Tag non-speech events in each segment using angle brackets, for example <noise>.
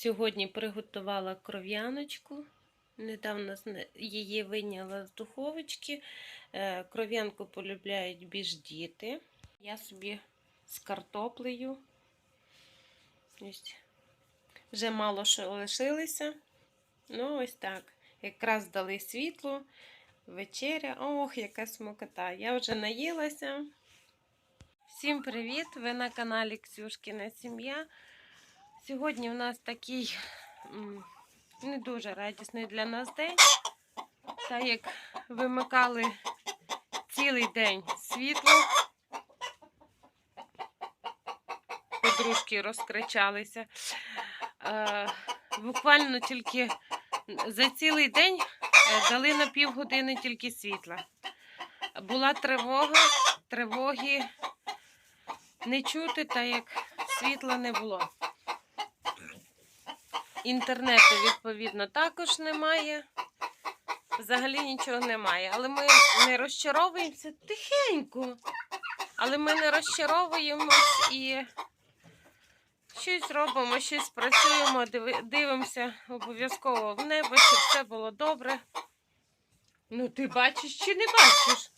Сьогодні приготувала кров'яночку. Недавно її вийняла з духовочки. Е, Кров'янку полюбляють більш діти. Я собі з картоплею. Ось. Вже мало що лишилося. Ну, ось так. Якраз дали світло, вечеря. Ох, яка смокота. Я вже наїлася. Всім привіт! Ви на каналі Ксюшкіна Сім'я. Сьогодні в нас такий не дуже радісний для нас день. Так як вимикали цілий день світло. Подружки розкричалися. Е, буквально тільки за цілий день е, дали на півгодини тільки світла. Була тривога, тривоги не чути, так як світла не було. Інтернету, відповідно, також немає. Взагалі нічого немає. Але ми не розчаровуємося тихенько. Але ми не розчаровуємось і щось робимо, щось працюємо, дивимося обов'язково в небо, щоб все було добре. Ну, ти бачиш чи не бачиш?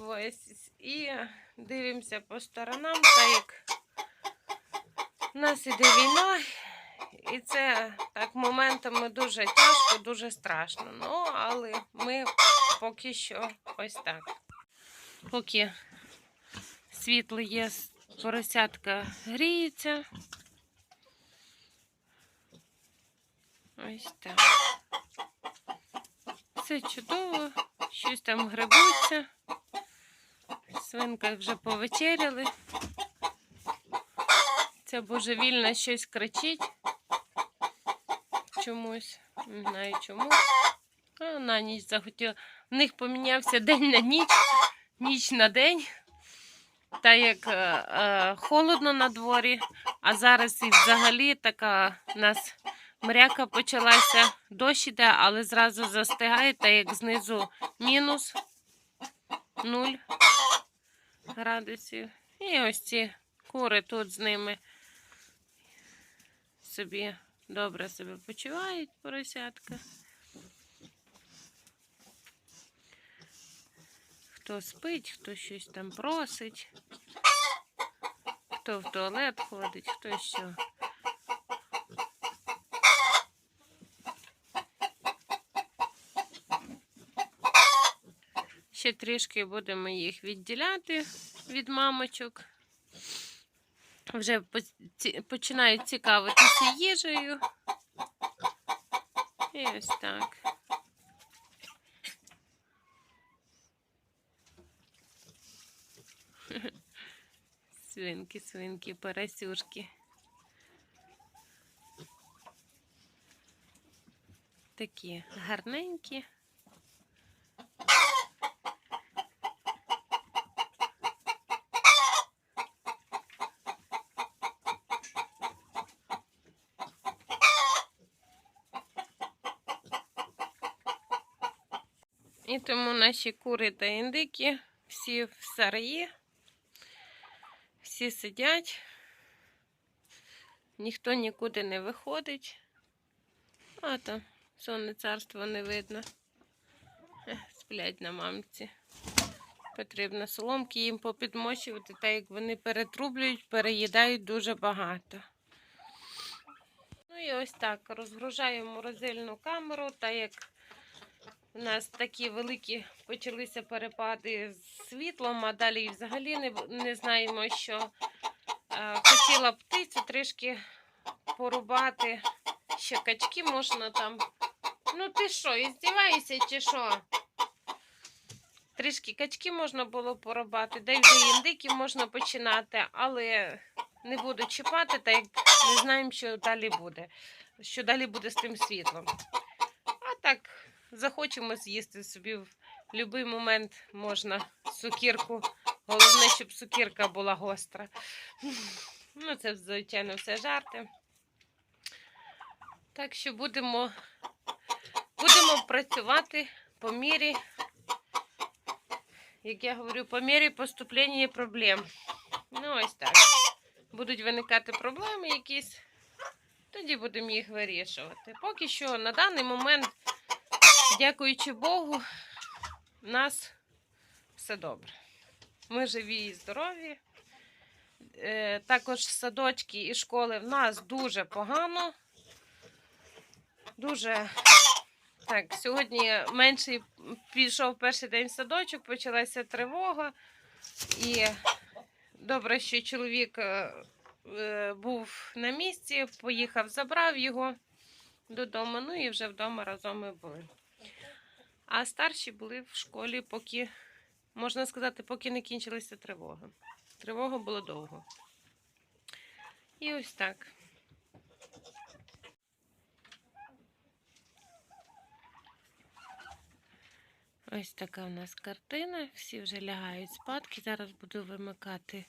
<laughs> Ось. І дивимося по сторонам, так як у нас іде війна, і це так моментами дуже тяжко, дуже страшно. Ну, але ми поки що ось так. Поки світло є, поросятка гріється. Ось так. Все чудово, щось там грибуться. Свинка вже повечеряли. Ця божевільна щось кричить. Чомусь. Не знаю чому. А на ніч захотіла. В них помінявся день на ніч, ніч на день. Та як е, е, холодно на дворі, а зараз і взагалі така у нас мряка почалася, дощ іде, але зразу застигає, та як знизу мінус 0 градусів. І ось ці кури тут з ними собі добре себе почувають, поросятка. Хто спить, хто щось там просить, хто в туалет ходить, хто що. Ще трішки будемо їх відділяти від мамочок. Вже починають цікавитися їжею. І ось так. <laughs> Свинки, свинки, поросюшки. Такі гарненькі. І тому наші кури та індики всі в сараї, всі сидять, ніхто нікуди не виходить. А там сонне царство не видно. Сплять на мамці. Потрібно соломки їм попідмочувати, так як вони перетрублюють, переїдають дуже багато. Ну і ось так розгружаю морозильну камеру, так як у нас такі великі почалися перепади з світлом, а далі взагалі не, не знаємо, що е, хотіла птицю трішки порубати. Ще качки можна там. Ну ти що, іздіваєшся чи що? Трішки качки можна було порубати, де вже індики можна починати, але не буду чіпати, так як не знаємо, що далі буде. Що далі буде з тим світлом. А так, захочемо з'їсти собі в будь-який момент можна цукірку. Головне, щоб цукірка була гостра. Ну, це, звичайно, все жарти. Так що будемо, будемо працювати по мірі, як я говорю, по мірі поступлення проблем. Ну, ось так. Будуть виникати проблеми якісь, тоді будемо їх вирішувати. Поки що на даний момент, дякуючи Богу, в нас все добре. Ми живі і здорові. Е, Також садочки і школи в нас дуже погано. Дуже так, сьогодні менший пішов перший день в садочок, почалася тривога. І добре, що чоловік е, е, був на місці, поїхав, забрав його додому. Ну і вже вдома разом ми були. А старші були в школі, поки, можна сказати, поки не кінчилася тривога. Тривога була довго. І ось так. Ось така у нас картина. Всі вже лягають спадки. Зараз буду вимикати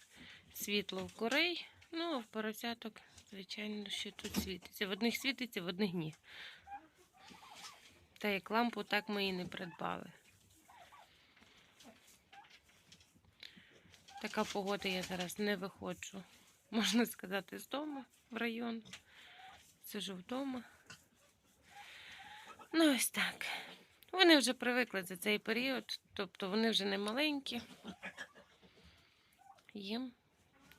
світло в курей. Ну, а в поросяток, звичайно, що тут світиться. В одних світиться, в одних ні. Та як лампу, так ми і не придбали. Така погода, я зараз не виходжу, можна сказати, з дому в район. Сижу вдома. Ну, ось так. Вони вже привикли за цей період, тобто вони вже не маленькі. Їм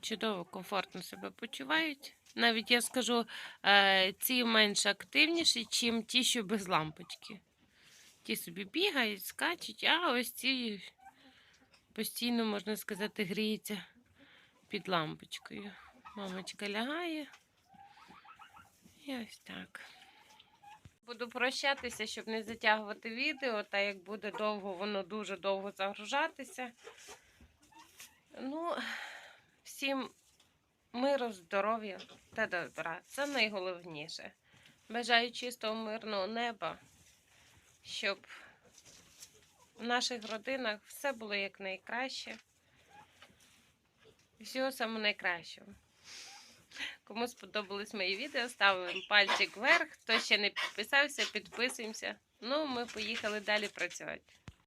чудово, комфортно себе почувають. Навіть я скажу, е, ці менш активніші, чим ті, що без лампочки. Ті собі бігають, скачуть, а ось ці постійно, можна сказати, гріються під лампочкою. Мамочка лягає. І ось так. Буду прощатися, щоб не затягувати відео, та як буде довго, воно дуже довго загружатися. Ну, всім миру, здоров'я та добра. Це найголовніше. Бажаю чистого мирного неба, щоб в наших родинах все було якнайкраще. Всього самого найкращого. Кому сподобались мої відео, ставимо пальчик вверх. Хто ще не підписався, підписуємося. Ну, ми поїхали далі працювати.